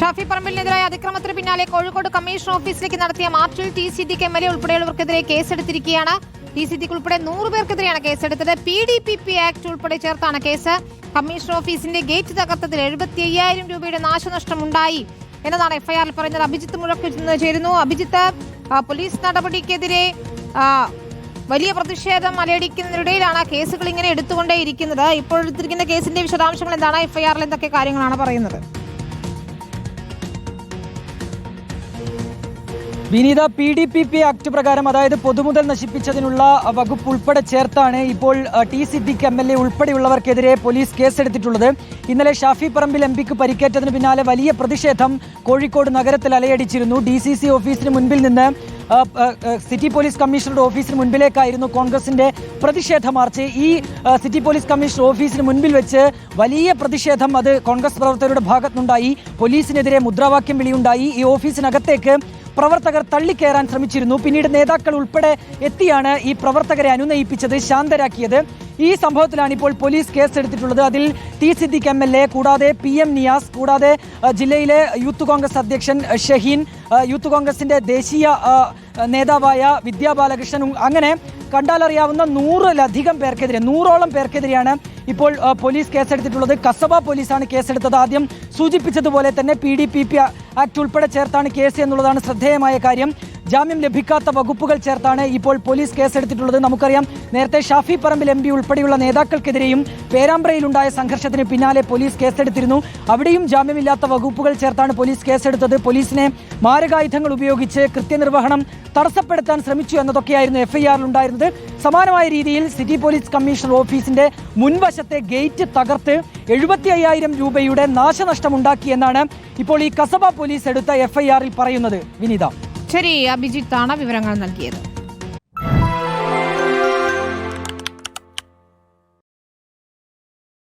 ഷാഫി പറമ്പിലിനെതിരായ അതിക്രമത്തിന് പിന്നാലെ കോഴിക്കോട് കമ്മീഷൻ ഓഫീസിലേക്ക് നടത്തിയ മാർച്ചിൽ ടി സി ഡിക്ക് എം എൽ എ ഉൾപ്പെടെയുള്ളവർക്കെതിരെ കേസെടുത്തിരിക്കുകയാണ്. ടി സി ഡിക്ക് ഉൾപ്പെടെ നൂറ് പേർക്കെതിരെയാണ് കേസെടുത്തത്. P D P P act ഉൾപ്പെടെ ചേർത്താണ് കേസ്. കമ്മീഷൻ ഓഫീസിന്റെ ഗേറ്റ് തകർത്തതിൽ എഴുപത്തി അയ്യായിരം രൂപയുടെ നാശനഷ്ടം ഉണ്ടായി എന്നതാണ് എഫ്ഐആറിൽ പറയുന്നത്. അഭിജിത്ത് മുഴക്ക് ചേരുന്നു. അഭിജിത്ത് പോലീസ് നടപടിക്കെതിരെ വലിയ പ്രതിഷേധം അലയടിക്കുന്നതിനിടയിലാണ് കേസുകൾ ഇങ്ങനെ എടുത്തുകൊണ്ടേയിരിക്കുന്നത്. ഇപ്പോൾ എടുത്തിരിക്കുന്ന കേസിന്റെ വിശദാംശങ്ങൾ എന്താണ്? എഫ്ഐആറിൽ എന്തൊക്കെ കാര്യങ്ങളാണ് പറയുന്നത്? Vineetha P D P P act പ്രകാരം അതായത് പൊതുമുതൽ നശിപ്പിച്ചതിനുള്ള വകുപ്പ് ഉൾപ്പെടെ ചേർത്താണ് ഇപ്പോൾ T Siddique M L A ഉൾപ്പെടെയുള്ളവർക്കെതിരെ police കേസെടുത്തിട്ടുള്ളത്. ഇന്നലെ ഷാഫി പറമ്പിൽ എം പിക്ക് പരിക്കേറ്റതിന് പിന്നാലെ വലിയ പ്രതിഷേധം കോഴിക്കോട് നഗരത്തിൽ അലയടിച്ചിരുന്നു. ഡി സി സി ഓഫീസിന് മുൻപിൽ നിന്ന് സിറ്റി പോലീസ് കമ്മീഷണറുടെ ഓഫീസിന് മുൻപിലേക്കായിരുന്നു കോൺഗ്രസിന്റെ പ്രതിഷേധ മാർച്ച്. ഈ സിറ്റി പോലീസ് കമ്മീഷണർ ഓഫീസിന് മുൻപിൽ വെച്ച് വലിയ പ്രതിഷേധം അത് കോൺഗ്രസ് പ്രവർത്തകരുടെ ഭാഗത്തുനിന്നുണ്ടായി. പോലീസിനെതിരെ മുദ്രാവാക്യം വിളിയുണ്ടായി. ഈ ഓഫീസിനകത്തേക്ക് പ്രവർത്തകർ തള്ളിക്കയറാൻ ശ്രമിച്ചിരുന്നു. പിന്നീട് നേതാക്കൾ ഉൾപ്പെടെ എത്തിയാണ് ഈ പ്രവർത്തകരെ അനുനയിപ്പിച്ചത് ശാന്തരാക്കിയത്. ഈ സംഭവത്തിലാണ് ഇപ്പോൾ പോലീസ് കേസെടുത്തിട്ടുള്ളത്. അതിൽ T Siddique M L A കൂടാതെ പി എം നിയാസ് കൂടാതെ ജില്ലയിലെ യൂത്ത് കോൺഗ്രസ് അധ്യക്ഷൻ ഷഹീൻ യൂത്ത് കോൺഗ്രസിന്റെ ദേശീയ നേതാവായ വിദ്യാ ബാലകൃഷ്ണൻ അങ്ങനെ കണ്ടാലറിയാവുന്ന നൂറിലധികം പേർക്കെതിരെ നൂറോളം പേർക്കെതിരെയാണ് ഇപ്പോൾ പോലീസ് കേസെടുത്തിട്ടുള്ളത്. കസബ പോലീസാണ് കേസെടുത്തത്. ആദ്യം സൂചിപ്പിച്ചതുപോലെ തന്നെ P D P P act ഉൾപ്പെടെ ചേർത്താണ് കേസ് എന്നുള്ളതാണ് ശ്രദ്ധേയമായ കാര്യം. ജാമ്യം ലഭിക്കാത്ത വകുപ്പുകൾ ചേർത്താണ് ഇപ്പോൾ പോലീസ് കേസെടുത്തിട്ടുള്ളത്. നമുക്കറിയാം നേരത്തെ ഷാഫി പറമ്പിൽ എം പി ഉൾപ്പെടെയുള്ള നേതാക്കൾക്കെതിരെയും പേരാമ്പ്രയിലുണ്ടായ സംഘർഷത്തിന് പിന്നാലെ പോലീസ് കേസെടുത്തിരുന്നു. അവിടെയും ജാമ്യമില്ലാത്ത വകുപ്പുകൾ ചേർത്താണ് പോലീസ് കേസെടുത്തത്. പോലീസിനെ മാരകായുധങ്ങൾ ഉപയോഗിച്ച് കൃത്യനിർവഹണം തടസ്സപ്പെടുത്താൻ ശ്രമിച്ചു എന്നതൊക്കെയായിരുന്നു എഫ്ഐആറിൽ ഉണ്ടായിരുന്നത്. സമാനമായ രീതിയിൽ സിറ്റി പോലീസ് കമ്മീഷണർ ഓഫീസിന്റെ മുൻവശത്തെ ഗേറ്റ് തകർത്ത് എഴുപത്തി അയ്യായിരം രൂപയുടെ നാശനഷ്ടമുണ്ടാക്കിയെന്നാണ് ഇപ്പോൾ ഈ കസബ പോലീസ് എടുത്ത എഫ്ഐആറിൽ പറയുന്നത്. വിനീത. ശരി അഭിജിത്താണ് വിവരങ്ങൾ നൽകിയത്.